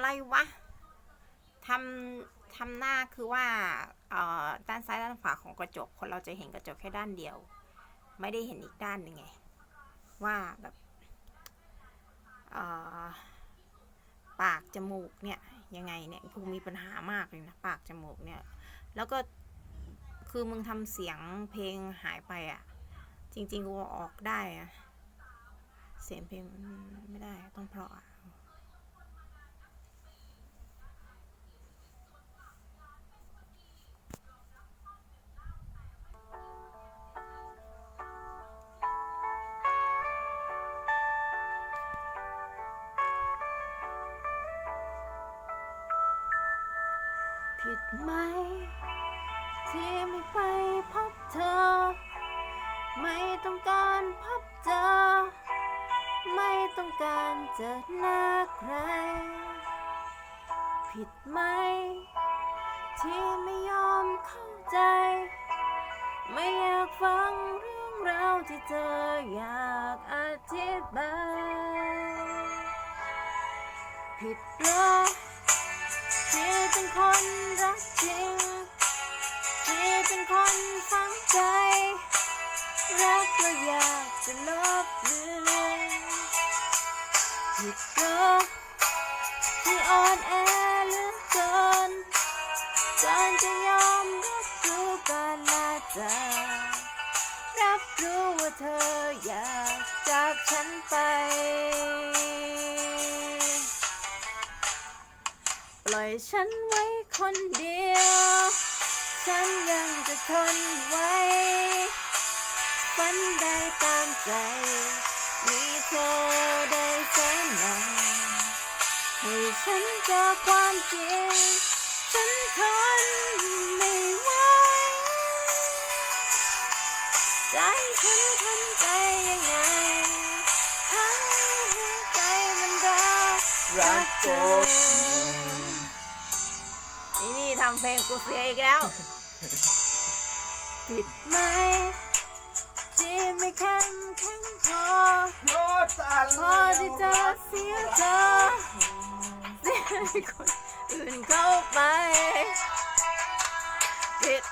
อะไรวะทำทำหน้าคือว่าอ่อด้านซ้ายด้านขวาของกระจก คนเราจะเห็นกระจกแค่ด้านเดียว ไม่ได้เห็นอีกด้านหนึ่งไง ว่าแบบอ่อปากจมูกเนี่ยยังไงเนี่ยกูมีปัญหามากเลยนะปากจมูกเนี่ย แล้วก็คือมึงทำเสียงเพลงหายไปอะ่ะ จริงๆกูออกได้อะเสียงเพลงไม่ได้ต้อง ผิดไหม ที่ไม่ไปพบเธอ ไม่ต้องการพบเจอ ไม่ต้องการเจอหน้าใคร ผิดไหม ที่ไม่ยอมเข้าใจ ไม่อยากฟังเรื่องราวที่เธออยากอธิบาย ผิดเหรอ ที่เป็นคนรักจริงที่เป็นคนฝังใจ รักแล้วอยากจะลบเลือนผิดก็ที่อ่อนแอเหลือเกินจนจะยอมรับรู้การลาจากรับรู้ว่าเธออยากจากฉันไป อยฉันไว้คนเดียว ฉันยังจะทนไว้ฝันได้ตามใจ มีเธอได้แสนนานให้ฉันเจอความจริง ฉันทนไม่ไหวใจฉันทำใจยังไงให้ใจมันรักรักจบนี่นี่ ทำเพลงกูเสียอีกแล้ว ผิดไหมที่ไม่แข็งแข็งพอพอที่จะเสียเธอเสียให้คนอื่นเข้าไปผิด